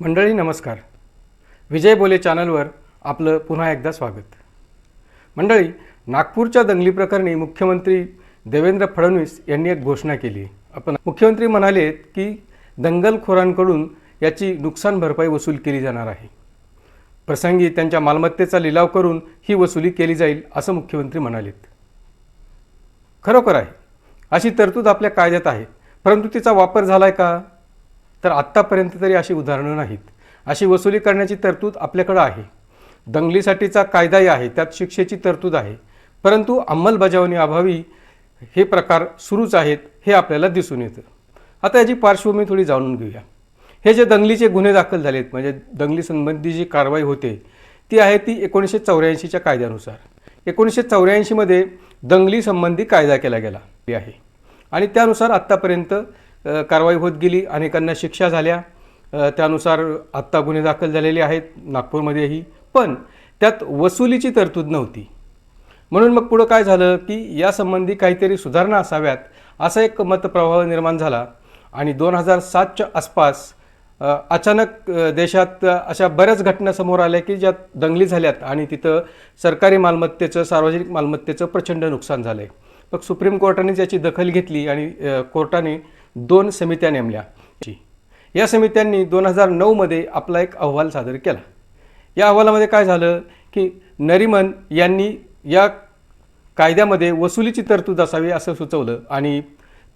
मंडळी नमस्कार. विजय बोले चॅनलवर आपलं पुन्हा एकदा स्वागत. मंडळी नागपूरच्या दंगली प्रकरणी मुख्यमंत्री देवेंद्र फडणवीस यांनी एक घोषणा केली. आपण मुख्यमंत्री म्हणाले की दंगलखोरांकडून याची नुकसान भरपाई वसूल केली जाणार आहे. प्रसंगी त्यांच्या मालमत्तेचा लिलाव करून ही वसुली केली जाईल असं मुख्यमंत्री म्हणालेत. खरोखर आहे. अशी तरतूद आपल्या कायद्यात आहे. परंतु तिचा वापर झाला आहे का? तर आत्तापर्यंत तरी अशी उदाहरणं नाहीत. अशी वसुली करण्याची तरतूद आपल्याकडं आहे. दंगलीसाठीचा कायदाही आहे त्यात शिक्षेची तरतूद आहे. परंतु अंमलबजावणी अभावी हे प्रकार सुरूच आहेत हे आपल्याला दिसून येतं. आता याची पार्श्वभूमी थोडी जाणून घेऊया. हे जे दंगलीचे गुन्हे दाखल झालेत म्हणजे दंगलीसंबंधी जी कारवाई होते ती आहे ती एकोणीसशे चौऱ्याऐंशीच्या कायद्यानुसार. एकोणीसशे चौऱ्याऐंशीमध्ये दंगलीसंबंधी कायदा केला गेला आहे. आणि त्यानुसार आत्तापर्यंत कारवाई होत गेली अनेकांना शिक्षा झाल्या. त्यानुसार आत्ता गुन्हे दाखल झालेले आहेत नागपूरमध्येही. पण त्यात वसुलीची तरतूद नव्हती. म्हणून मग पुढं काय झालं की यासंबंधी काहीतरी सुधारणा असाव्यात असा एक मतप्रवाह निर्माण झाला. आणि दोन हजार सातच्या आसपास अचानक देशात अशा बऱ्याच घटना समोर आल्या की ज्यात दंगली झाल्यात आणि तिथं सरकारी मालमत्तेचं सार्वजनिक मालमत्तेचं प्रचंड नुकसान झालं आहे मग सुप्रीम कोर्टाने त्याची दखल घेतली आणि कोर्टाने दोन समित्या नेमल्या. या समित्यांनी दोन हजार नऊमध्ये आपला एक अहवाल सादर केला. या अहवालामध्ये काय झालं की नरिमन यांनी या कायद्यामध्ये वसुलीची तरतूद असावी असं सुचवलं आणि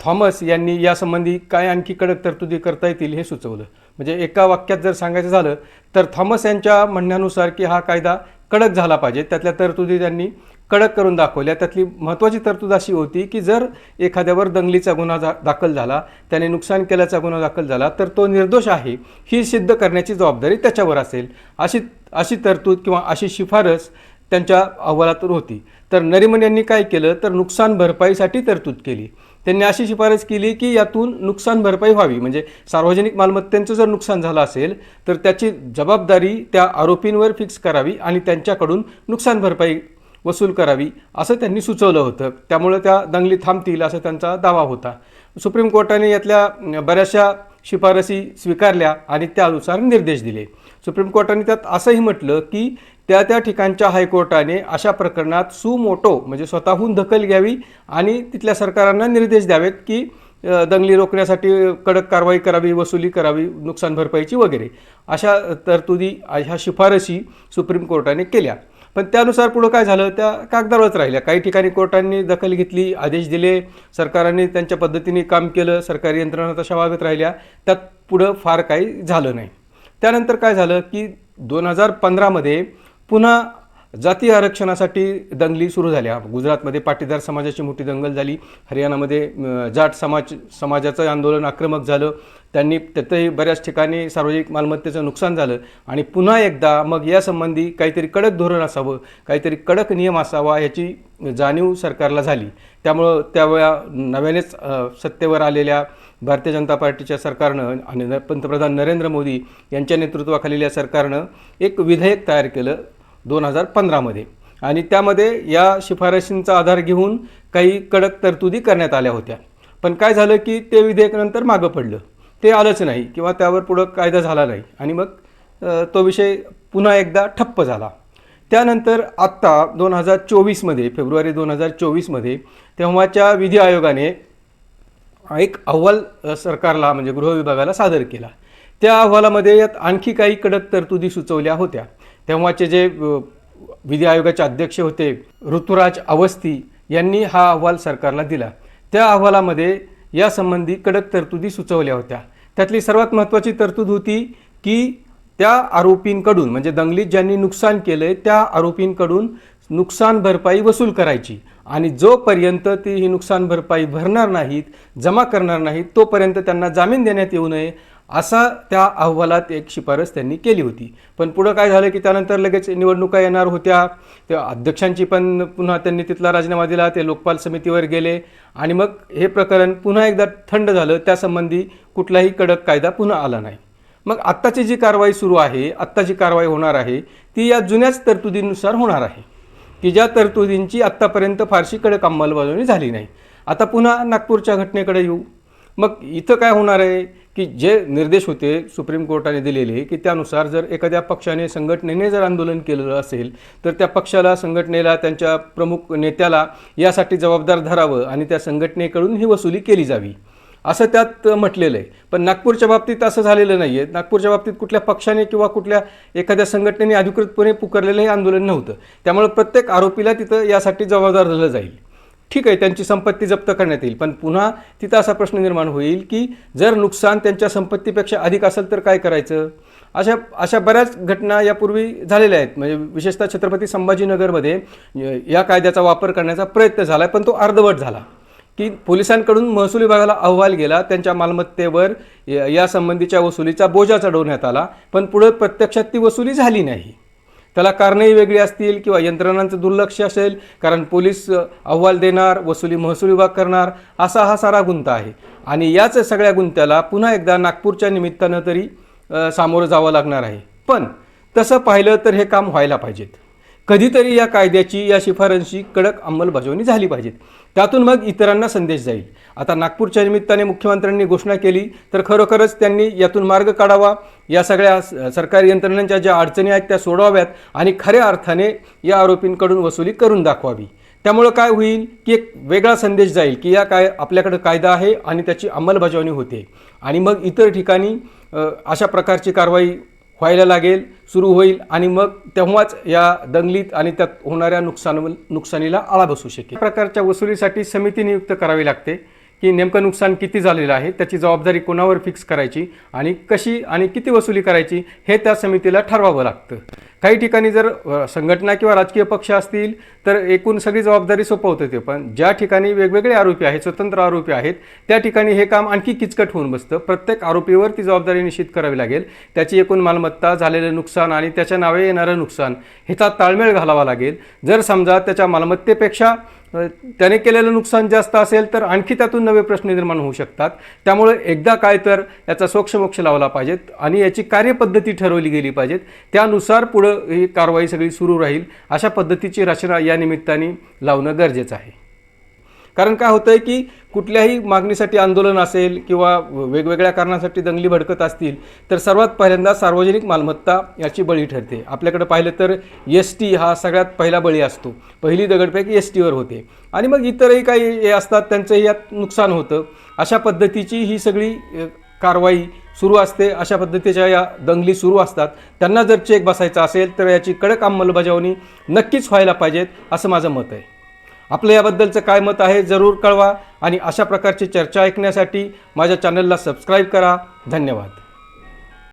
थॉमस यांनी यासंबंधी काय आणखी कडक तरतुदी करता येतील हे सुचवलं. म्हणजे एका वाक्यात जर सांगायचं झालं तर थॉमस यांच्या म्हणण्यानुसार की हा कायदा कडक झाला पाहिजे. त्यातल्या तरतुदी त्यांनी कडक करून दाखवल्या. त्यातली महत्त्वाची तरतूद अशी होती की जर एखाद्यावर दंगलीचा गुन्हा जा दाखल झाला त्याने नुकसान केल्याचा गुन्हा दाखल झाला तर तो निर्दोष आहे ही सिद्ध करण्याची जबाबदारी त्याच्यावर असेल. अशी अशी तरतूद किंवा अशी शिफारस त्यांच्या अहवालातून होती. तर नरिमन यांनी काय केलं? तर नुकसान भरपाईसाठी तरतूद केली. त्यांनी अशी शिफारस केली की यातून नुकसान भरपाई व्हावी. म्हणजे सार्वजनिक मालमत्तेचं जर नुकसान झालं असेल तर त्याची जबाबदारी त्या आरोपींवर फिक्स करावी आणि त्यांच्याकडून नुकसान भरपाई वसूल करावी असं त्यांनी सुचवलं होतं. त्यामुळं त्या दंगली थांबतील असा त्यांचा दावा होता. सुप्रीम कोर्टाने यातल्या बऱ्याचशा शिफारसी स्वीकारल्या आणि त्यानुसार निर्देश दिले. सुप्रीम कोर्टाने त्यात असंही म्हटलं की त्या त्या ठिकाणच्या हायकोर्टाने अशा प्रकरणात सुमोटो म्हणजे स्वतःहून दखल घ्यावी आणि तिथल्या सरकारांना निर्देश द्यावेत की दंगली रोखण्यासाठी कडक कारवाई करावी वसुली करावी नुकसान भरपाईची वगैरे. अशा तरतुदी ह्या शिफारशी सुप्रीम कोर्टाने केल्या. पण त्यानुसार पुढं काय झालं? त्या कागदावरच राहिल्या. काही ठिकाणी कोर्टांनी दखल घेतली आदेश दिले सरकारांनी त्यांच्या पद्धतीने काम केलं सरकारी यंत्रणा तशा वागत राहिल्या. त्यात पुढं फार काही झालं नाही. त्यानंतर काय झालं की दोन हजार पंधरामध्ये पुन्हा जाती आरक्षणासाठी दंगली सुरू झाल्या. गुजरातमध्ये पाटीदार समाजाची मोठी दंगल झाली. हरियाणामध्ये जाट समाज समाजाचं आंदोलन आक्रमक झालं. त्यांनी त्यातही बऱ्याच ठिकाणी सार्वजनिक मालमत्तेचं नुकसान झालं. आणि पुन्हा एकदा मग यासंबंधी काहीतरी कडक धोरण असावं काहीतरी कडक नियम असावा याची जाणीव सरकारला झाली. त्यामुळं त्यावेळा नव्यानेच सत्तेवर आलेल्या भारतीय जनता पार्टीच्या सरकारनं आणि पंतप्रधान नरेंद्र मोदी यांच्या नेतृत्वाखालील या सरकारनं एक विधेयक तयार केलं. दोन हजार पंधरामध्ये. आणि त्यामध्ये या शिफारशींचा आधार घेऊन काही कडक तरतुदी करण्यात आल्या होत्या. पण काय झालं की ते विधेयक नंतर मागं पडलं. ते आलंच नाही किंवा त्यावर पुढं कायदा झाला नाही. आणि मग तो विषय पुन्हा एकदा ठप्प झाला. त्यानंतर आत्ता दोन हजार चोवीसमध्ये फेब्रुवारी दोन हजार चोवीसमध्ये तेव्हाच्या विधी आयोगाने एक अहवाल सरकारला म्हणजे गृह विभागाला सादर केला. त्या अहवालामध्ये यात आणखी काही कडक तरतुदी सुचवल्या होत्या. तेव्हाचे जे विधी आयोगाचे अध्यक्ष होते ऋतुराज अवस्थी यांनी हा अहवाल सरकारला दिला. त्या अहवालामध्ये यासंबंधी कडक तरतुदी सुचवल्या होत्या. त्यातली सर्वात महत्त्वाची तरतूद होती की त्या आरोपींकडून म्हणजे दंगलीत ज्यांनी नुकसान केलं आहे त्या आरोपींकडून नुकसान भरपाई वसूल करायची आणि जोपर्यंत ती ही नुकसान भरपाई भरणार नाहीत जमा करणार नाहीत तोपर्यंत त्यांना जामीन देण्यात येऊ नये असा त्या अहवालात एक शिफारस त्यांनी केली होती. पण पुढं काय झालं की त्यानंतर लगेच निवडणुका येणार होत्या. त्या अध्यक्षांची पण पुन्हा त्यांनी तिथला राजीनामा दिला ते लोकपाल समितीवर गेले. आणि मग हे प्रकरण पुन्हा एकदा थंड झालं. त्यासंबंधी कुठलाही कडक कायदा पुन्हा आला नाही. मग आत्ताची जी कारवाई सुरू आहे आत्ता जी कारवाई होणार आहे ती या जुन्याच तरतुदीनुसार होणार आहे. की ज्या तरतुदींची आत्तापर्यंत फारशी कडक अंमलबजावणी झाली नाही. आता पुन्हा नागपूरच्या घटनेकडे येऊ. मग इथं काय होणार आहे? की जे निर्देश होते सुप्रीम कोर्टाने दिलेले की त्यानुसार जर एखाद्या पक्षाने संघटनेने जर आंदोलन केलेलं असेल तर त्या पक्षाला संघटनेला त्यांच्या प्रमुख नेत्याला यासाठी जबाबदार धरावं आणि त्या संघटनेकडून ही वसुली केली जावी. असं त्यात म्हटलेलं आहे. पण नागपूरच्या बाबतीत असं झालेलं नाही आहे नागपूरच्या बाबतीत कुठल्या पक्षाने किंवा कुठल्या एखाद्या संघटनेने अधिकृतपणे पुकारलेलं हे आंदोलन नव्हतं. त्यामुळे प्रत्येक आरोपीला तिथं यासाठी जबाबदार धरलं जाईल. ठीक आहे त्यांची संपत्ती जप्त करण्यात येईल. पण पुन्हा तिथं असा प्रश्न निर्माण होईल की जर नुकसान त्यांच्या संपत्तीपेक्षा अधिक असेल तर काय करायचं? अशा अशा बऱ्याच घटना यापूर्वी झालेल्या आहेत. म्हणजे विशेषतः छत्रपती संभाजीनगरमध्ये या कायद्याचा वापर करण्याचा प्रयत्न झाला पण तो अर्धवट झाला. की पोलिसांकडून महसूल विभागाला अहवाल गेला त्यांच्या मालमत्तेवर या संबंधीच्या वसुलीचा बोजा चढवण्यात आला पण पुढे प्रत्यक्षात ती वसुली झाली नाही. त्याला कारणंही वेगळी असतील किंवा यंत्रणांचं दुर्लक्ष असेल कारण पोलीस अहवाल देणार वसुली महसूल विभाग करणार असा हा सारा गुंता आहे. आणि याच सगळ्या गुंत्याला पुन्हा एकदा नागपूरच्या निमित्तानं तरी सामोरं जावं लागणार आहे. पण तसं पाहिलं तर हे काम व्हायला पाहिजेत. कधीतरी या कायद्याची या शिफारशी कडक अंमलबजावणी झाली पाहिजेत त्यातून मग इतरांना संदेश जाईल. आता नागपूरच्या निमित्ताने मुख्यमंत्र्यांनी घोषणा केली तर खरोखरच त्यांनी यातून मार्ग काढावा. या सगळ्या सरकारी यंत्रणांच्या ज्या अडचणी आहेत त्या सोडवाव्यात आणि खऱ्या अर्थाने या आरोपींकडून वसुली करून दाखवावी. त्यामुळं काय होईल की एक वेगळा संदेश जाईल की या काय आपल्याकडं कायदा आहे आणि त्याची अंमलबजावणी होते. आणि मग इतर ठिकाणी अशा प्रकारची कारवाई व्हायला लागेल सुरू होईल आणि मग तेव्हाच या दंगलीत आणि त्यात होणाऱ्या नुकसान नुकसानीला आळा बसू शकेल. या प्रकारच्या वसुलीसाठी समिती नियुक्त करावी लागते की नेमकं नुकसान किती झालेलं आहे त्याची जबाबदारी कोणावर फिक्स करायची आणि कशी आणि किती वसुली करायची हे त्या समितीला ठरवावं लागतं. काही ठिकाणी जर संघटना किंवा राजकीय पक्ष असतील तर एकूण सगळी जबाबदारी सोपवत ते. पण ज्या ठिकाणी वेगवेगळे आरोपी आहेत स्वतंत्र आरोपी आहेत त्या ठिकाणी हे काम आणखी किचकट होऊन बसतं. प्रत्येक आरोपीवर ती जबाबदारी निश्चित करावी लागेल. त्याची एकूण मालमत्ता झालेलं नुकसान आणि त्याच्या नावे येणारं नुकसान ह्याचा ताळमेळ घालावा लागेल. जर समजा त्याच्या मालमत्तेपेक्षा त्याने केलेलं नुकसान जास्त असेल तर आणखी त्यातून नवे प्रश्न निर्माण होऊ शकतात. त्यामुळे एकदा काय तर याचा सोक्षमोक्ष लावला पाहिजेत आणि याची कार्यपद्धती ठरवली गेली पाहिजेत. त्यानुसार पुढे ही कारवाई सगळी सुरू राहील अशा पद्धतीची रचना या निमित्ताने लावणं गरजेचं आहे. कारण काय होतं आहे की कुठल्याही मागणीसाठी आंदोलन असेल किंवा वेगवेगळ्या कारणासाठी दंगली भडकत असतील तर सर्वात पहिल्यांदा सार्वजनिक मालमत्ता याची बळी ठरते. आपल्याकडे पाहिलं तर एस टी हा सगळ्यात पहिला बळी असतो. पहिली दगडफेक एस टीवर होते. आणि मग इतरही काही हे असतात त्यांचंही यात नुकसान होतं. अशा पद्धतीची ही सगळी कारवाई सुरू असते. अशा पद्धतीच्या या दंगली सुरू असतात. त्यांना जर चेक बसायचा असेल तर याची कडक अंमलबजावणी नक्कीच व्हायला पाहिजेत असं माझं मत आहे. आपलं याबद्दलचं काय मत आहे जरूर कळवा. आणि अशा प्रकारची चर्चा ऐकण्यासाठी माझ्या चॅनलला सबस्क्राईब करा. धन्यवाद.